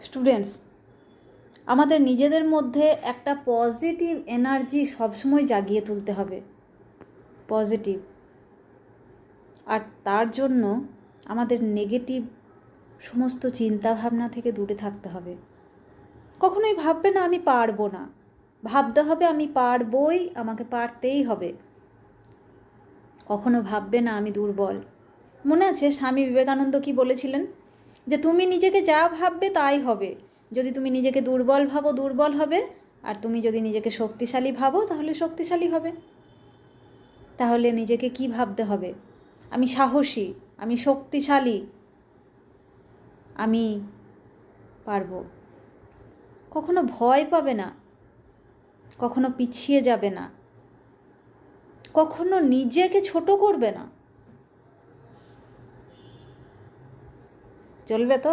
Students, আমাদের নিজেদের মধ্যে একটা পজিটিভ এনার্জি সবসময় জাগিয়ে তুলতে হবে। পজিটিভ। আর তার জন্য আমাদের নেগেটিভ সমস্ত চিন্তা ভাবনা থেকে দূরে থাকতে হবে। কখনোই ভাববে না, আমি পারব না। ভাবতে হবে, আমি পারবই, আমাকে পারতেই হবে। কখনো ভাববে না, আমি দুর্বল। মনে আছে, স্বামী বিবেকানন্দ কি বলেছিলেন? যে তুমি নিজেকে যা ভাববে তাই হবে। যদি তুমি নিজেকে দুর্বল ভাবো, দুর্বল হবে। আর তুমি যদি নিজেকে শক্তিশালী ভাবো, তাহলে শক্তিশালী হবে। তাহলে নিজেকে কি ভাবতে হবে? আমি সাহসী, আমি শক্তিশালী, আমি পারব। কখনো ভয় পাবে না, কখনো পিছিয়ে যাবে না, কখনো নিজেকে ছোট করবে না। চলবে তো